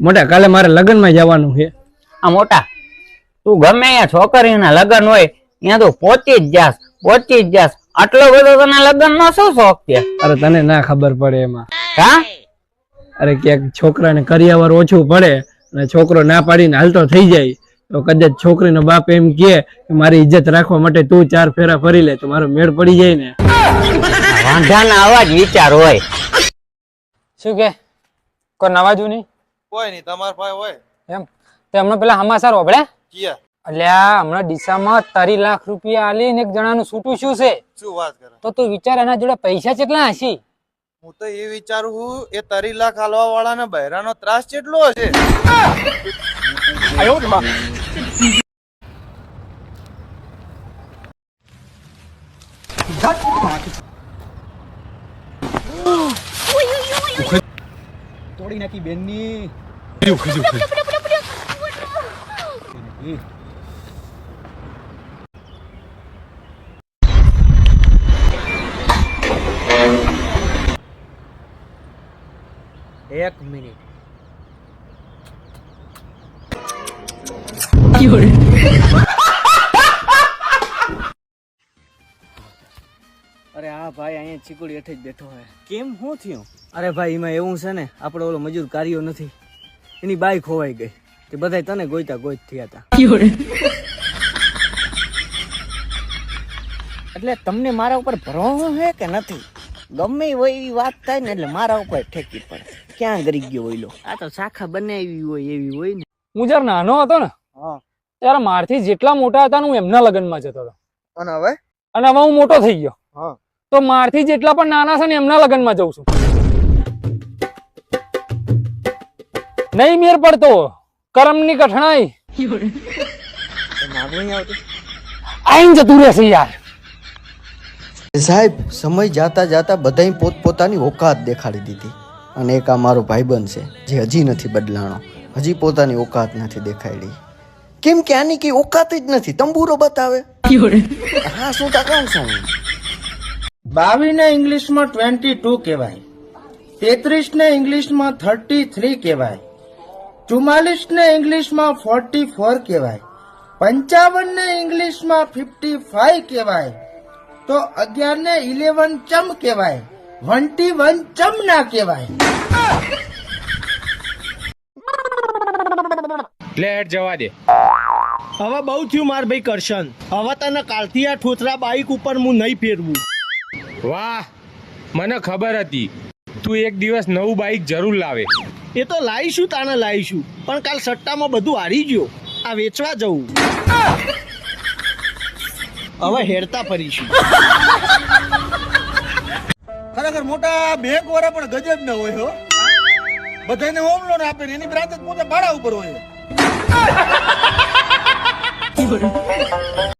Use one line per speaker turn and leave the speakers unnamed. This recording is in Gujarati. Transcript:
મોટા કાલે મારે લગ્નમાં જવાનું છે.
આ મોટા તું ગમે અહીંયા છોકરીના લગ્ન હોય ત્યાં તું પહોંચી જ જાસ પહોંચી જ જાસ આટલો બધો તને લગ્ન નો શું શોખ છે?
અરે તને ના ખબર પડે એમાં.
હા?
અરે ક્યાંક છોકરાને કરિયાવર ઓછું પડે અને છોકરો ના પાડીને હાલતો થઈ જાય તો કદાચ છોકરીનો બાપ એમ કે મારી ઇજ્જત રાખવા માટે તું ચાર ફેરા ફરી લે તો મારો મેળ પડી જાય ને.
વાંધાના આવા જ વિચાર હોય.
શું કે? કોઈ નવા જૂની
કોઈ નહીં તમારા પાસે હોય.
એમ તો એમનો પેલા હમાસર ઓબળે
કિયા
અલ્યા હમણાં ડીસામાં તારી લાખ રૂપિયા આલીને એક જણાનું છૂટું શું છે?
શું વાત કરે?
તો તું વિચાર એના જોડે પૈસા કેટલા હશે?
હું તો એ વિચારું છું એ તારી લાખ હાલવા વાળાને બહેરાનો ત્રાસ કેટલો હશે.
એક મિનિટ અરે હા ભાઈ અહીંયા ચીકુડી હેઠે જ બેઠો હોય કેમ? શું થયું? અરે ભાઈ એમાં એવું છે ને આપણે ઓલો મજૂર કાર્યો નથી. એની બાઈક ખોવાઈ ગઈ. તે બધા તને ગોઈતા ગોઈત થયા હતા એટલે તમને મારા ઉપર ભરોસો છે કે નથી? ગમે હોય એવી વાત થાય ને એટલે મારા ઉપર ઠેકી પડે. ક્યાં ગરી ગયો હોય લો આ તો શાખા બનાવી હોય એવી હોય ને.
હું જયારે નાનો હતો ને ત્યારે મારથી જેટલા મોટા હતા ને હું એમના લગ્નમાં જતો હતો.
અને હવે?
અને હવે હું મોટો થઈ ગયો.
હા.
તો મારથી જેટલા પણ નાના છે ને એમના લગ્નમાં જઉં છું. નહીં મેર પડતો. કરમની કઠણાઈ. આઈને જતું રહેશે યાર.
સાહેબ સમય જાતા જાતા બધાય પોતપોતાની ઓકાત દેખાડી દીધી. અને એક આ મારો ભાઈબંધ છે જે હજી નથી બદલાણો. હજી પોતાની ઓકાત નથી દેખાડી કેમ કે આની કઈ ઓકાત જ નથી? તંબુરો બતાવે. હા શું કહું છું
બાવીને ઇંગ્લિશમાં ટ્વેન્ટી ટુ કહેવાય. તેત્રીસ ને ઇંગ્લિશમાં થર્ટી થ્રી કહેવાય. ચુમ્માલીસ ને ઇંગ્લિશમાં ફોર્ટી ફોર કહેવાય. પંચાવન ને ઇંગ્લિશમાં ફિફ્ટી ફાઈવ કહેવાય. તો અગિયાર ને ઇલેવન ચમ કહેવાય. વન્ટી વન ચમ ના કહેવાય.
હવે બહુ થયું માર ભાઈ કરશન. હવે તને કાલથી આ ઠોથરા બાઈક ઉપર હું નહીં ફેરવું.
વાહ મને ખબર હતી. તું એક દિવસ નવું બાઈક જરૂર લાવે.
એ તો લાવીશું તાને લાવીશું. પણ કાલ સટ્ટામાં બધું હારી ગયો. આ વેચવા જવું. હવે હેરતા ફરીશું.
ખરેખર મોટા બેંક વાળા પણ ગજબ ન હોય હો. બધાને હોમ લોન આપે એની બ્રાન્ચ પોતે ભાડા ઉપર હોય.